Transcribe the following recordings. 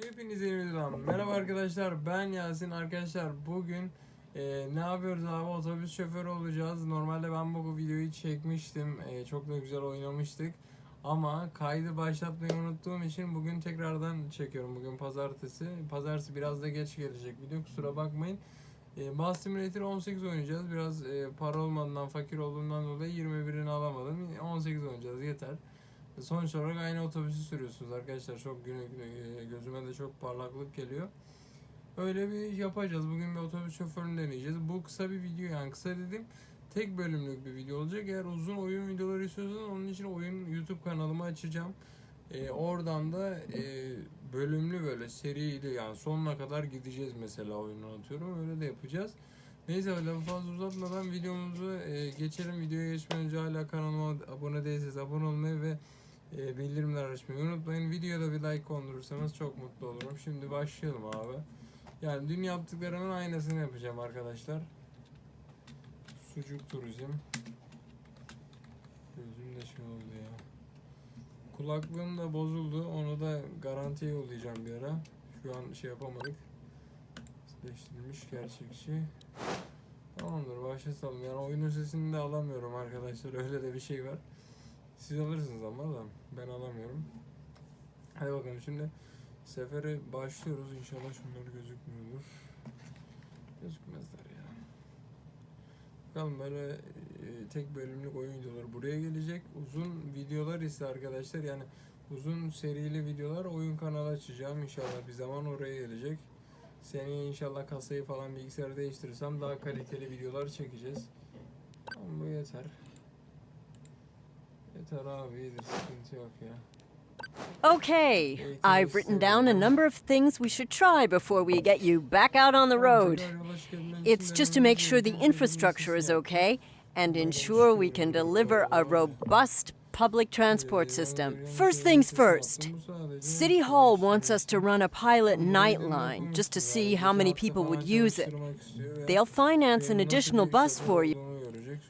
Hepinize yeniden merhaba arkadaşlar ben Yasin. Arkadaşlar bugün e, ne yapıyoruz abi? Otobüs şoförü olacağız. Normalde ben bu videoyu çekmiştim. E, çok da güzel oynamıştık. Ama kaydı başlatmayı unuttuğum için bugün tekrardan çekiyorum. Bugün pazartesi. Pazartesi biraz da geç gelecek video kusura bakmayın. E, Bus Simulator 18 oynayacağız. Biraz e, para olmadığından fakir olduğundan dolayı 21'ini alamadım. 18 oynayacağız yeter Sonuç olarak aynı otobüsü sürüyorsunuz arkadaşlar. Çok güne, güne- gözüme de çok parlaklık geliyor. Öyle bir yapacağız. Bugün bir otobüs şoförünü deneyeceğiz. Bu kısa bir video yani kısa dedim tek bölümlük bir video olacak. Eğer uzun oyun videoları istiyorsanız onun için oyun YouTube kanalımı açacağım. Ee, oradan da e, bölümlü böyle seriydi yani sonuna kadar gideceğiz mesela oyunu atıyorum. Öyle de yapacağız. Neyse lafı fazla uzatmadan videomuzu e, geçelim. Videoya geçmeden önce hala kanalıma abone değilseniz abone olmayı ve e, bildirimler açmayı unutmayın. Videoda bir like kondurursanız çok mutlu olurum. Şimdi başlayalım abi. Yani dün yaptıklarımın aynısını yapacağım arkadaşlar. Sucuk turizm. Gözüm de şey oldu ya. Kulaklığım da bozuldu. Onu da garantiye yollayacağım bir ara. Şu an şey yapamadık. Değiştirilmiş gerçekçi. Tamamdır başlatalım. Yani oyunun sesini de alamıyorum arkadaşlar. Öyle de bir şey var. Siz alırsınız ama da ben alamıyorum. Hadi bakalım şimdi sefere başlıyoruz. İnşallah şunlar gözükmüyordur. Gözükmezler ya. Bakalım böyle e, tek bölümlük oyun videoları buraya gelecek. Uzun videolar ise arkadaşlar yani uzun serili videolar oyun kanalı açacağım. İnşallah bir zaman oraya gelecek. Seneye inşallah kasayı falan bilgisayarı değiştirirsem daha kaliteli videolar çekeceğiz. Ama bu yeter. Okay, I've written down a number of things we should try before we get you back out on the road. It's just to make sure the infrastructure is okay and ensure we can deliver a robust public transport system. First things first. City Hall wants us to run a pilot night line just to see how many people would use it. They'll finance an additional bus for you.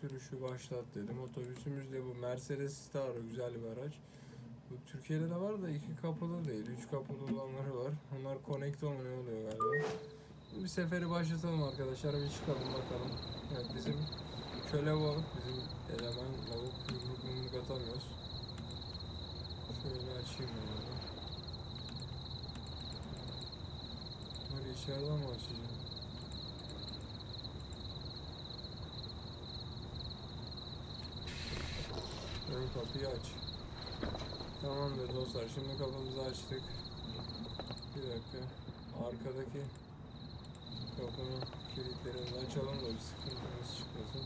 Sürüşü başlat dedim. Otobüsümüz de bu Mercedes Staro güzel bir araç. Bu Türkiye'de de var da iki kapılı değil, üç kapılı olanları var. Onlar Connecto mu ne oluyor galiba. Bir seferi başlatalım arkadaşlar bir çıkalım bakalım. Evet bizim köle balık, bizim eleman lavuk yumruk yumruk atamıyoruz. Şöyle açayım onu. Hadi içeriden mi açacağım? Ön kapıyı aç. Tamamdır dostlar. Şimdi kapımızı açtık. Bir dakika. Arkadaki kapının kilitlerini açalım da bir sıkıntımız çıkmasın.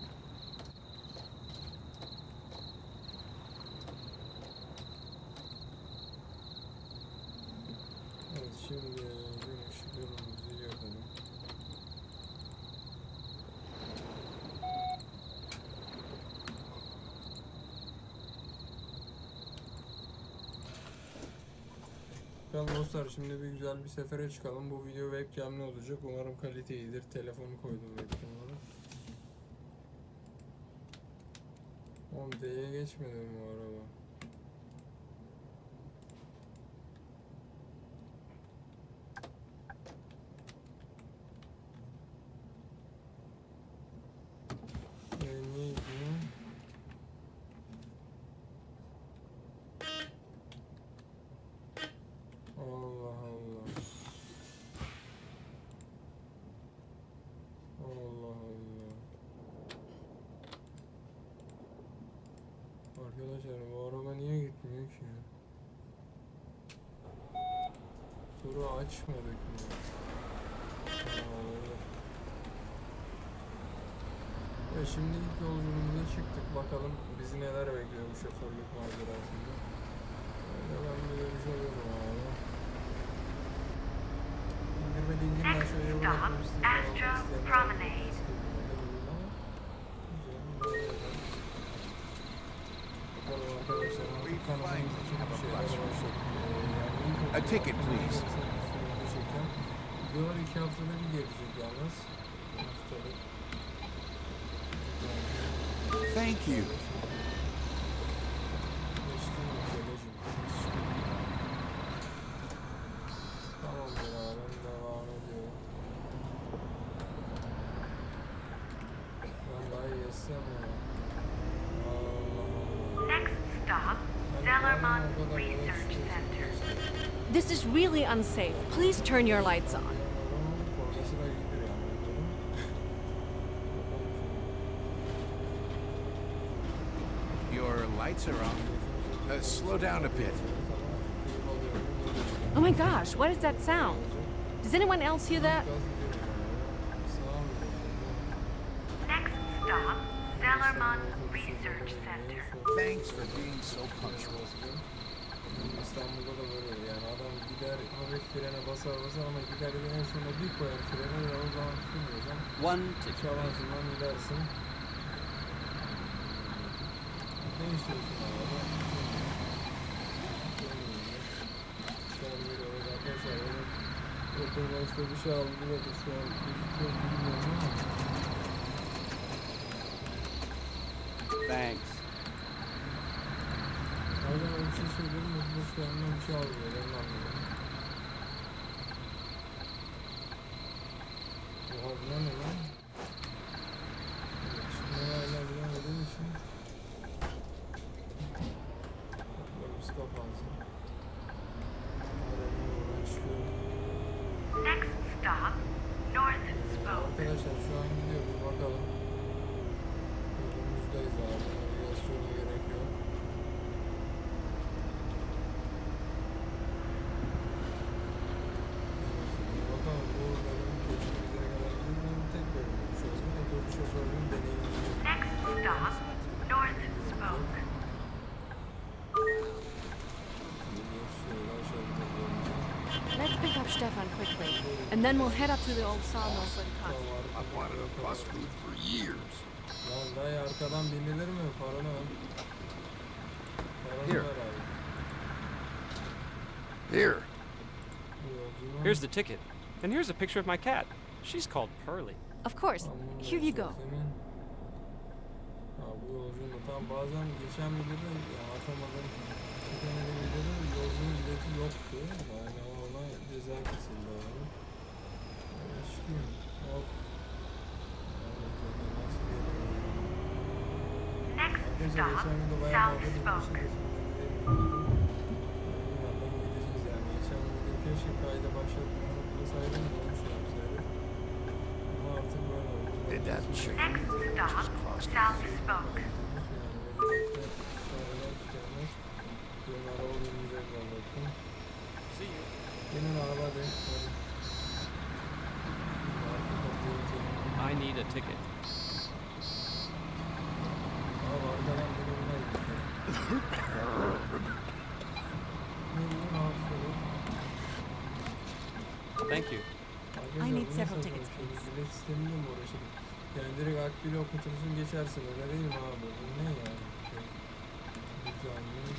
Evet şimdi Bakalım dostlar şimdi bir güzel bir sefere çıkalım. Bu video webcam'li olacak. Umarım kalite iyidir. Telefonu koydum webcam'a. Oğlum D'ye geçmedi mi bu araba? E, niye gidiyor? Allah Allah. Allah Allah. Arkadaşlar bu araba niye gitmiyor ki? Turu açmadık mı? Ve şimdi ilk yolculuğumuza çıktık. Bakalım bizi neler bekliyor bu şoförlük macerasında. Öyle ben bir alıyorum abi. Next stop, Astro Promenade. A ticket, please. Thank you. Really unsafe. Please turn your lights on. Adamın kornası da gidiyor yani. Your lights are on. Uh, slow down a bit. Oh my gosh, what is that sound? Does anyone else hear that? Next stop, Zellerman Research Center. Thanks for being so punctual. İstanbul'da da böyle yani adam gider hafif frene basar basar ama gider bir en sonunda bir koyar frene ve o zaman ticket. çalansından gidersin. Ne istiyorsun an veriyoruz arkadaşlar. Benim oturmaçta bir şey aldı da şu an mu bilmiyorum ama. Thanks. Aynen öyle bir şey söylüyorum şu an bir şey almıyor. Ben anladım. Oha bunlar ne lan? And then we'll head up to the old sawmill for the car. I've wanted a bus route for years. Lan arkadan binilir mi? Paranı ver. Paranı Here. ver abi. Here. Yolculuğun- Here's the ticket. And here's a picture of my cat. She's called Pearly. Of course. Tamam, Here you go. senin- Ha, bu yolculuğun tam bazen geçen videoda ya, atamadım. Bir tane yolculuğun bileti yoktu. Yani ona ceza kesildi Next stop, South Spoke. See you. Benim araba değil. Hadi. Arka kapıyı açalım. I need a ticket. Abi arkadan biri buna gidiyor. Ne bu? Ne yapıyor? Thank you. Arkadaşlar, I need bu several nasıl tickets, konuşuyor? please. Bilet sistemiyle mi uğraşalım? Yani direkt akbili okutursun geçersin öyle değil mi abi? Bu ne yani? Güzel mi?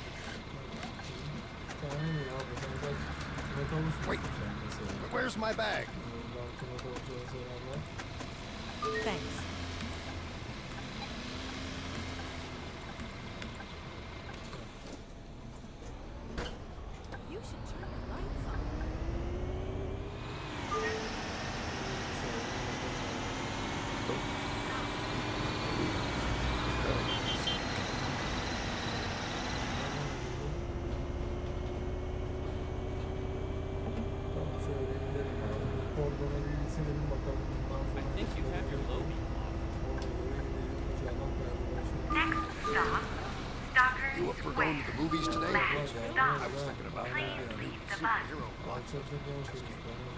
Tane mi abi? Sen kaç metrobüs Wait. musun sen mesela? Where's my bag? Belki metrobüse selamlar. Thanks.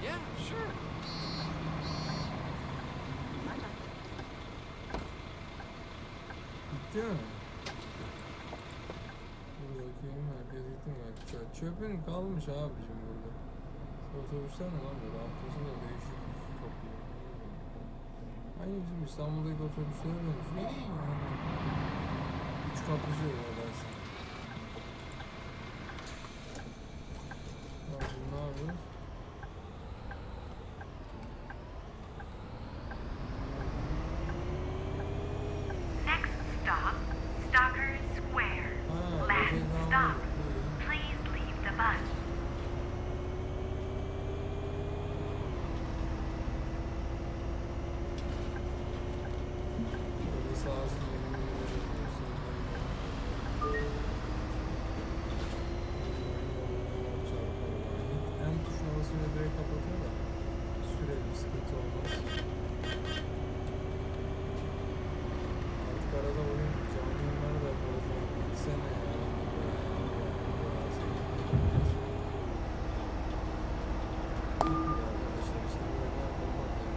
Yeah, sure. Bitti mi? Dur bakayım herkes gitti mi? Çö- Çöpün kalmış abicim burada. Otobüsler mi lan böyle? Haftasında değişik topluyor. Aynı bizim İstanbul'daki otobüslere yani üç katlı şey neredeyse. Ya şimdi ne yapıyoruz? Next stop, Stalker Square. Ha, Last öteki stop, zaman- please leave the bus. Böyle sağ olsun sıkıntı olmaz. Artık arada oyun canlı yayınları da yaparız. Yani Gitsene ya. Arkadaşlar işte böyle yapmak lazım.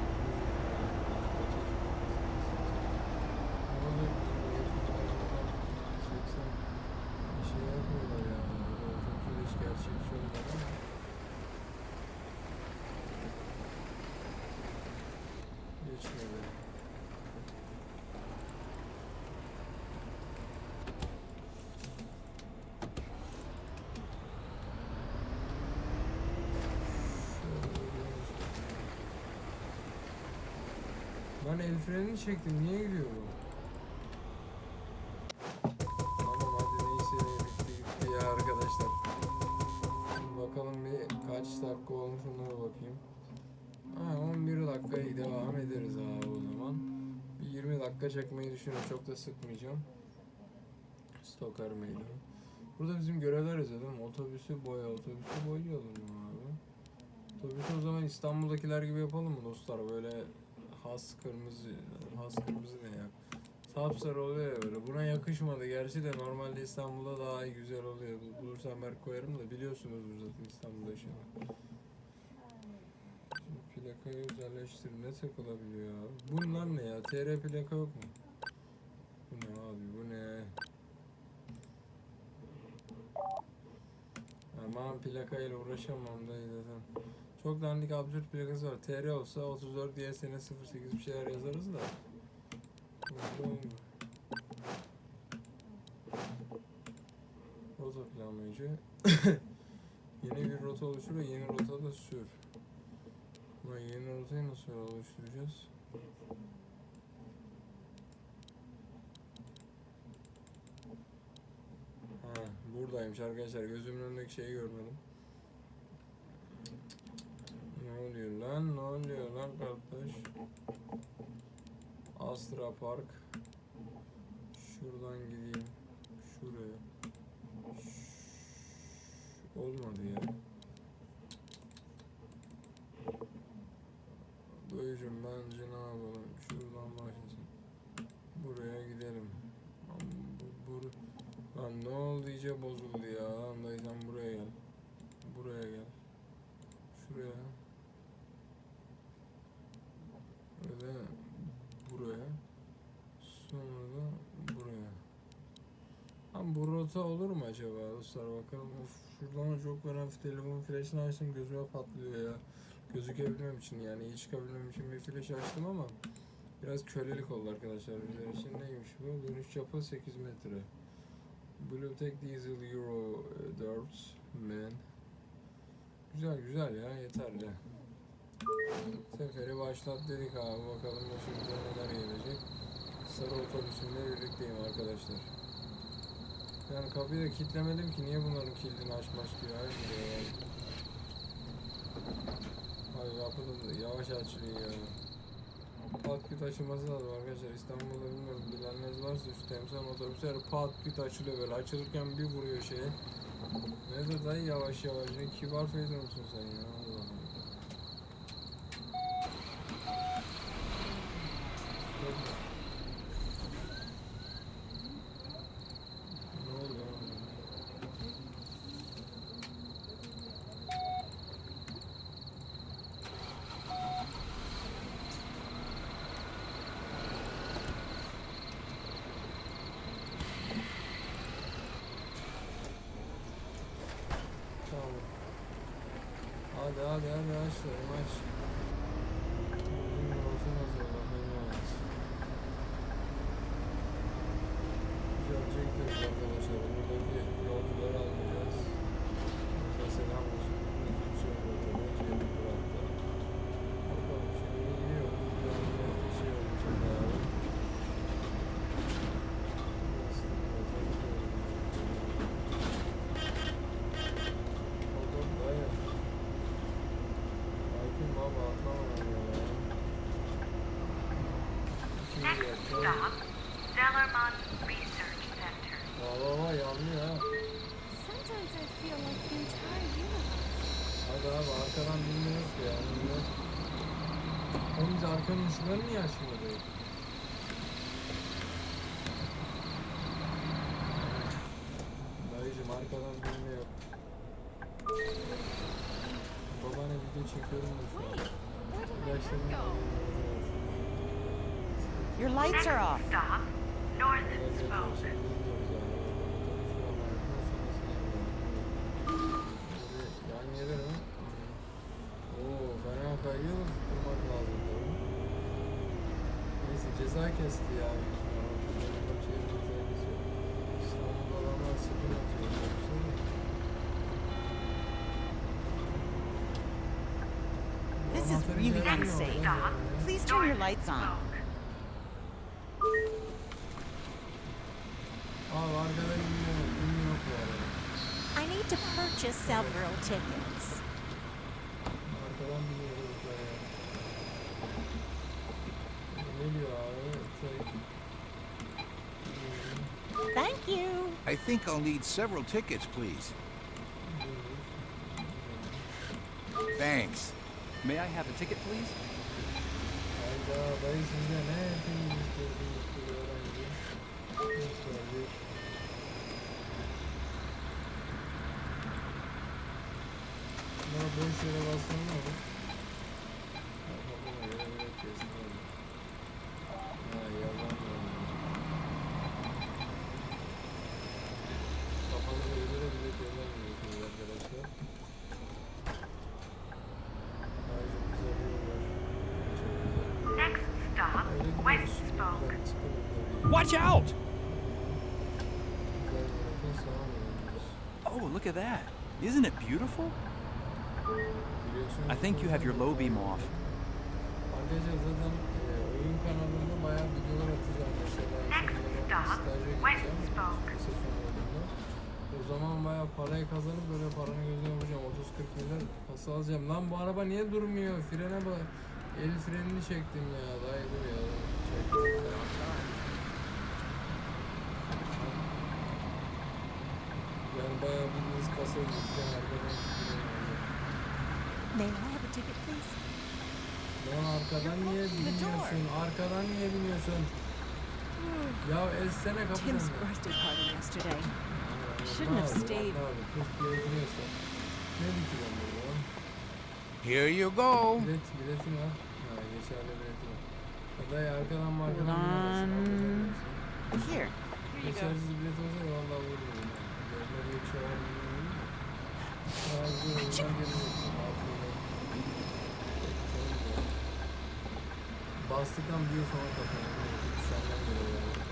Ne oluyor bizim böyle filmlerden 80 bir şey yapmıyorlar yani. Böyle Çok hiç gerçekçi olmuyor ama. Geçmedi. Ben el frenini çektim. Niye gidiyor bu? Tamam hadi neyse bitti gitti ya arkadaşlar. Bakalım bir kaç dakika olmuş bir bakayım. Ha 11 dakikaya devam ederiz abi o zaman. Bir 20 dakika çekmeyi düşünüyorum. Çok da sıkmayacağım. Stokar meydanı. Burada bizim görevler yazıyor? Otobüsü boya, otobüsü boyayalım abi? Otobüsü o zaman İstanbul'dakiler gibi yapalım mı dostlar? Böyle has kırmızı, has kırmızı ne ya? Sapsarı oluyor ya böyle. Buna yakışmadı. Gerçi de normalde İstanbul'da daha güzel oluyor. Bu- Bulursam ben koyarım da biliyorsunuzdur zaten İstanbul'da. Şimdi plakayı özelleştir. Ne takılabiliyor abi? Bunlar ne ya? TR plaka yok mu? Bu ne abi? Bu ne? Aman plakayla uğraşamam da zaten. Çok dandik absürt plakası var. TR olsa 34 diye sene 08 bir şeyler yazarız da. Burada olmuyor. Rota planlayıcı. yeni bir rota oluştur ve yeni rota da sür. Ulan yeni rotayı nasıl oluşturacağız? Ha, buradaymış arkadaşlar. Gözümün önündeki şeyi görmedim. Ne oluyor lan? Ne oluyor lan kardeş? Astra Park. Şuradan gideyim. Şuraya. Şş, Olmadı ya. Buyurun bence ne yapalım? Şuradan başlasın. Buraya gidelim. Bur Lan ne oldu iyice bozuldu ya. Lan sen buraya gel. Buraya gel. Şuraya. Öyle buraya. Sonra da buraya. Lan bu rota olur mu acaba dostlar bakalım. Of şuradan da çok ben hafif telefon flashını açtım gözüme patlıyor ya. Gözükebilmem için yani iyi çıkabilmem için bir flash açtım ama biraz kölelik oldu arkadaşlar bizler için neymiş bu? Dönüş çapı 8 metre. Bluetech Diesel Euro e, 4 Man. Güzel güzel ya yeterli. Seferi başlat dedik abi bakalım başımıza neler gelecek. Sarı otobüsünde birlikteyim arkadaşlar. Yani kapıyı da kilitlemedim ki niye bunların kilidini her biri ya. Abi kapı da yavaş açılıyor ya. Pat küt açılması lazım arkadaşlar İstanbul'da bilmiyorum bilenleriniz varsa şu temsil otobüsler pat küt açılıyor böyle açılırken bir vuruyor şeye. Ne de dayı yavaş yavaş ne kibar feyzo musun sen ya Allah Allah. Ne oldu ya? Tamam. Hadi hadi hadi aç şunu aç. Bugün olsa nasıl bakayım aç. Gelecektir arkadaşlar. Buradaki yolcuları almayacağız. Burada selam olsun. Bizim söylüyor tabii. Cemil Murat'ta. Bakalım şimdi gidiyoruz. Güzel bir şey olacak abi. Oğlum dayı. Sakin baba atlamadan ya. İkinci Stop, Zellermont Research Center. Baba baba yanlıyor ha. Sometimes I. Hadi arkadan bilmiyoruz ya. Bilmiyoruz. Oğlum biz arkanın ışıklarını niye açmadık? Dayıcım arkadan bilmiyor. Babana video çekiyorum da şu an. Gerçekten Your lights are off. Stop. North Spoke. Yan gelir? Oo fena kayıyor. Tutturmak lazım tabii. Neyse ceza kesti ya. İstanbul'da adamlar sıfır atıyor. This is really unsafe. Please turn your lights on. I need to purchase several tickets. Thank you. I think I'll need several tickets, please. Thanks. May I have a ticket, please? Boş yere bastın ne olur? Kafama göre böyle kesin olur. Ha yalan yalan. Kafanıza göre bize şeyler veriyorsunuz arkadaşlar. Ayrıca bize bir var. Çok güzel. Next stop, Öyle West gidiyoruz. Spoke. Buradan çıkalım tabii. Watch out! Güzel bir yolda sağa dönüyoruz. Oh, look at that. Isn't it beautiful? I think you have your low beam off. Arkadaşlar zaten e, oyun kanalında bayağı videolar atacağım mesela. Staja gideceğim. O zaman bayağı parayı kazanıp böyle paranın gözüne vuracağım. 30-40 milyar kasa alacağım. Lan bu araba niye durmuyor? Frene bak. El frenini çektim ya. Daha iyi dur ya. Çektim. Yani bayağı bildiğiniz kasaya gideceğim. Arkadan. May I have a ticket, please? Lan arkadan niye biniyorsun? Arkadan niye biniyorsun? Ya elsene kapıdan. Tim's birthday party yesterday. Ne shouldn't have stayed. Ne burada? Here you go. Bilet, biletin var. Ha geçerli biletin var. Arkadan mı arkadan mı arkadan Here. Geçersiz bilet olsa valla vururum. ya. Gözüme geçiyor. Ağzı. Bastıktan bir sonra kapanıyor. Dışarıdan geliyor yani.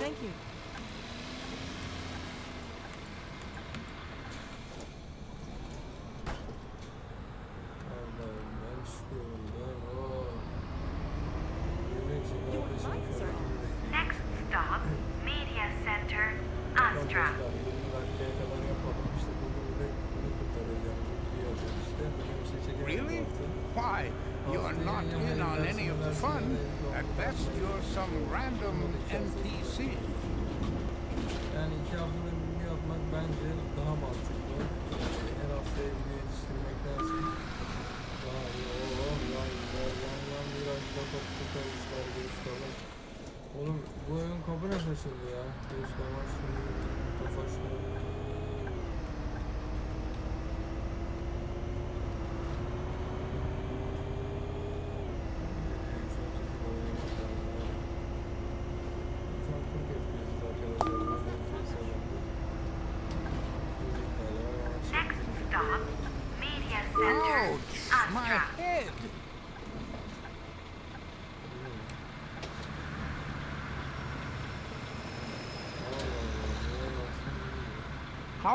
Thank you. Allah'ım ben çıkıyorum ben. Oo. Yemek için kardeşim lights şu are an on. bekliyorum. Next stop, Media Center, Astra. Arkadaşlar 20 dakikaya kadar yapalım. İşte bugün de bunu kurtaracağım. Bu video atacağım işte. Böyle bir şey çekemedim Really? bu hafta. Why? You're not in on any of the fun. At best, you're some random NPC. Yani iki haftada bir video atmak bence daha mantıklı. Yani her haftaya video yetiştirmektense daha iyi. Oo, yan yan yan yan biraz da top tutarız kardeş falan. Oğlum bu oyun kapı nasıl açıldı ya? Göz kamaştı, tofaştı. Next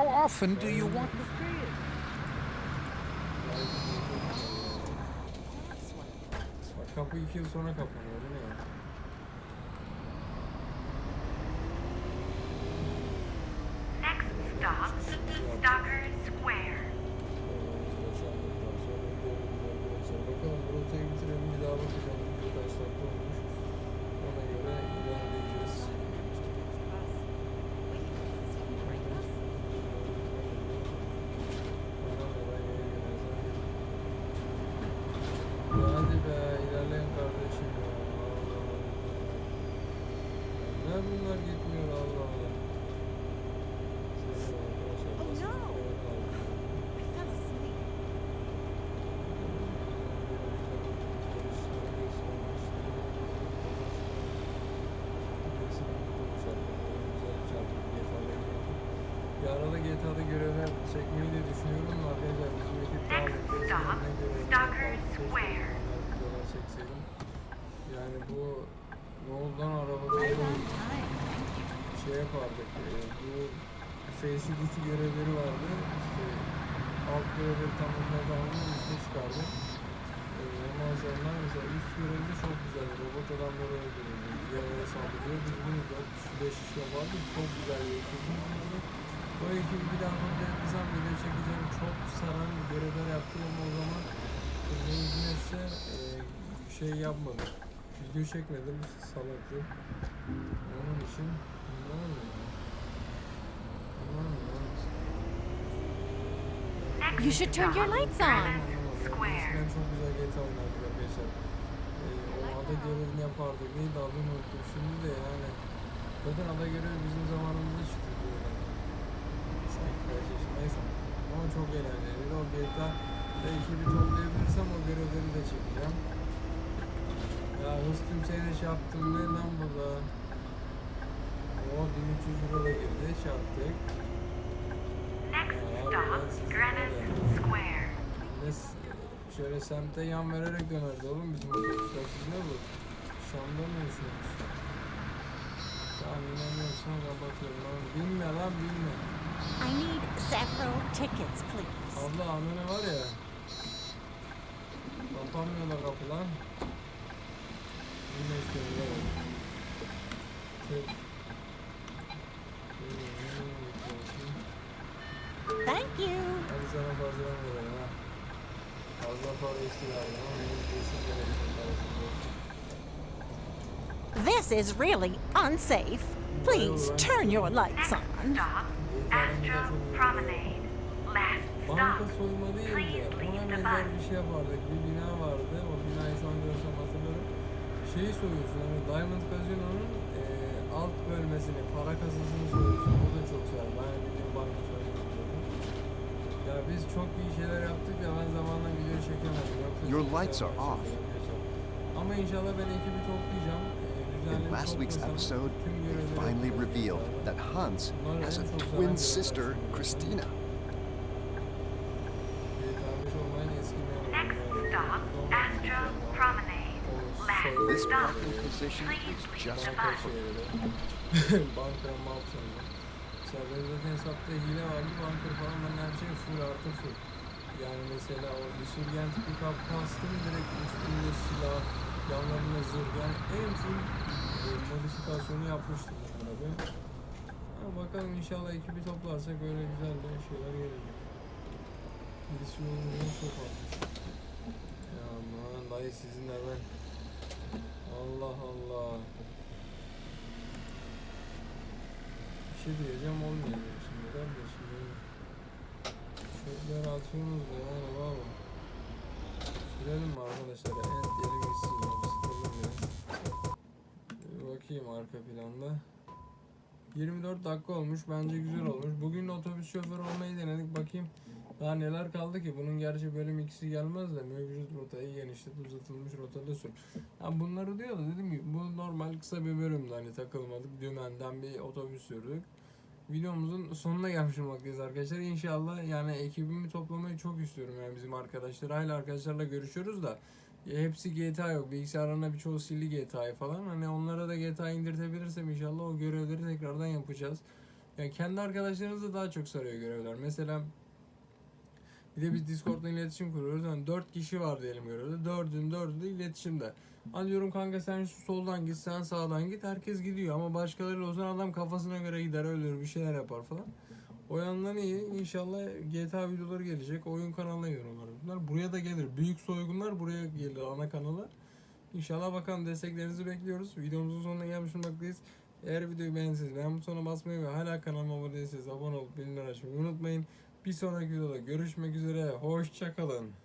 How often do you want to see it? Bak kapı iki yıl sonra kapanıyor değil mi GTA'da görevler çekmeyi de düşünüyorum da arkadaşlar bizim ekip daha Next mutlu. stop, Ne görevler Stalker yapalım, keşke Square. onları videolar çekseydim. Yani bu ne oldu lan arabada şey yapardık. E, bu Facility görevleri vardı. İşte alt görevleri tamamladığı zaman üste çıkardı. E, ondan sonra mesela üst görevde çok güzel. Robot adamları öldürüyordu. Diğerlere saldırıyor. Biz bunu 4-5 iş yapardık. Çok güzel vardı. O ekibi bir daha burada yapmasam video çekeceğim. Çok saran görevler yaptım ama o zaman ne hizmetse e, şey yapmadım. Video çekmedim. Salaktı. Onun için ne oluyor? You should turn your lights on. Eskiden çok güzel GTA oynardık arkadaşlar. Ee, o ada görevini yapardık. Neydi adını unuttum. Şimdi de yani. Zaten ada görevi bizim zamanımızda çıktı diyorlar. Yaşındaysam. Ama çok eğlenceliydi. O GTA ekibi toplayabilirsem o görevleri de çekeceğim. Ya Rüstüm seni şey yaptım ne lan burada? O 1300 euro da girdi. Çarptık. Next stop, Square. Şöyle semte yan vererek dönerdi oğlum bizim otobüsler ne bu? Şam'da mı yaşıyorsunuz? Tamam inanmıyorsan kapatıyorum. Bilme lan bilme. I need several tickets, please. Abla amene var ya. Kapanmıyorlar kapı lan. Yine istiyorum lan. Tek. Thank you. Hadi sana fazla vermiyorum ha. Fazla para istiyorum ama benim kesin gerekli This is really unsafe. Please eh? turn your lights Next on. Astro Promenade. Last Banka stop. soyma değil de Please ona leave the benzer bus. bir şey yapardık. Bir bina vardı. O binayı şu an görsem hatırlarım. Şeyi soyuyorsun hani Diamond Casino'nun e, alt bölmesini, para kasasını soyuyorsun. O da çok güzel. Ben bildiğim banka biliyorum. Ya biz çok iyi şeyler yaptık ya ben zamanla video çekemedim. Yoksa Your lights are off. Ama inşallah ben ekibi toplayacağım. E, In bir last week's toplasam episode, tüm we görevleri finally yapacağız revealed inşallah. that Hans Bunlar has en a çok zarar twin gören sister, aslında. Christina. GTA 5 olmayan eski bir oyun. Next Yani stop, normal Astro bir oyun. Promenade. Last This stop. parking position Please is leave just the Banka bus. şeyleri. Banka mal sanırım. Mesela benim zaten hesapta hile vardı. Banka falan ben her şey full artı full. Yani mesela o Resurgent pick-up kastım direkt üstünde silah, yanlarında zırh. Yani en full e, modifikasyonu yapmıştım bunlara be. Ha, bakalım inşallah ekibi toplarsak öyle güzel de şeyler gelecek. Birisi yolunu çok atmış. Ya aman dayı sizinle ben. Allah Allah. Bir şey diyeceğim olmayacak şimdi kardeşim. benim. Çöpleri atıyorsunuz da yani baba. Girelim mi arkadaşlar? En deli gitsin ya. Bakayım arka planda. 24 dakika olmuş. Bence güzel olmuş. Bugün otobüs şoförü olmayı denedik. Bakayım daha neler kaldı ki? Bunun gerçi bölüm ikisi gelmez de mevcut rotayı genişlet uzatılmış rotada sür. Ha bunları diyor da dedim ki bu normal kısa bir bölümdü hani takılmadık. Dümenden bir otobüs sürdük. Videomuzun sonuna gelmiş olmaktayız arkadaşlar. İnşallah yani ekibimi toplamayı çok istiyorum yani bizim arkadaşlar. Hala arkadaşlarla görüşüyoruz da hepsi GTA yok. Bilgisayarlarına birçoğu sildi GTA'yı falan. Hani onlara da GTA indirtebilirsem inşallah o görevleri tekrardan yapacağız. Yani kendi arkadaşlarınızı daha çok sarıyor görevler. Mesela bir de biz Discord'dan iletişim kuruyoruz. Hani 4 kişi var diyelim görevde. 4'ün 4'ü de iletişimde. Hani diyorum kanka sen şu soldan git sen sağdan git. Herkes gidiyor ama başkaları olsun adam kafasına göre gider ölür bir şeyler yapar falan. O yandan iyi. İnşallah GTA videoları gelecek. Oyun kanalına yorumlar. Bunlar buraya da gelir. Büyük soygunlar buraya gelir ana kanala. İnşallah bakalım desteklerinizi bekliyoruz. Videomuzun sonuna gelmiş olmaktayız. Eğer videoyu beğendiyseniz beğen butonuna basmayı ve hala kanalıma abone değilseniz abone olup bildirimleri açmayı unutmayın. Bir sonraki videoda görüşmek üzere. Hoşçakalın.